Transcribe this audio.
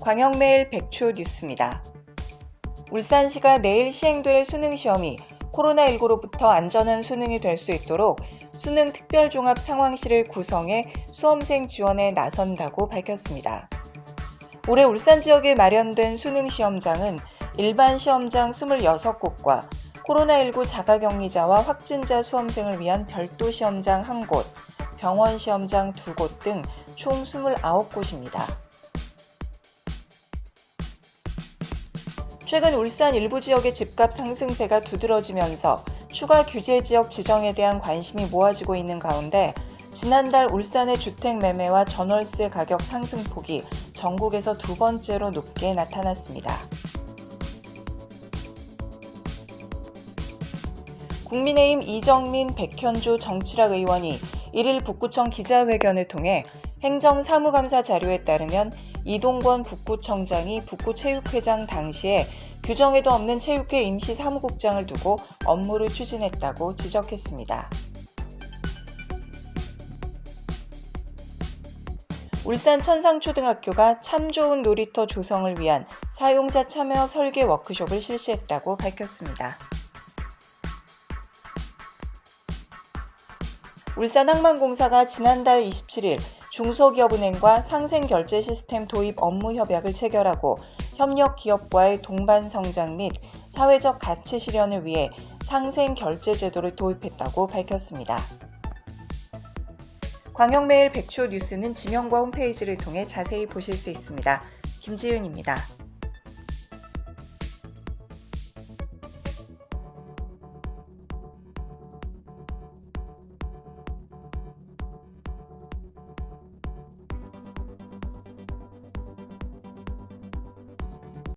광역매일 백초 뉴스입니다. 울산시가 내일 시행될 수능 시험이 코로나19로부터 안전한 수능이 될 수 있도록 수능 특별종합 상황실을 구성해 수험생 지원에 나선다고 밝혔습니다. 올해 울산 지역에 마련된 수능 시험장은 일반 시험장 26곳과 코로나19 자가격리자와 확진자 수험생을 위한 별도 시험장 1곳, 병원 시험장 2곳 등 총 29곳입니다. 최근 울산 일부 지역의 집값 상승세가 두드러지면서 추가 규제 지역 지정에 대한 관심이 모아지고 있는 가운데 지난달 울산의 주택 매매와 전월세 가격 상승폭이 전국에서 두 번째로 높게 나타났습니다. 국민의힘 이정민 백현조 정치락 의원이 1일 북구청 기자회견을 통해 행정사무감사 자료에 따르면 이동권 북구청장이 북구체육회장 당시에 규정에도 없는 체육회 임시 사무국장을 두고 업무를 추진했다고 지적했습니다. 울산 천상초등학교가 참 좋은 놀이터 조성을 위한 사용자 참여 설계 워크숍을 실시했다고 밝혔습니다. 울산항만공사가 지난달 27일 중소기업은행과 상생결제 시스템 도입 업무 협약을 체결하고 협력 기업과의 동반 성장 및 사회적 가치 실현을 위해 상생결제 제도를 도입했다고 밝혔습니다. 광역매일 백초 뉴스는 지명과 홈페이지를 통해 자세히 보실 수 있습니다. 김지윤입니다.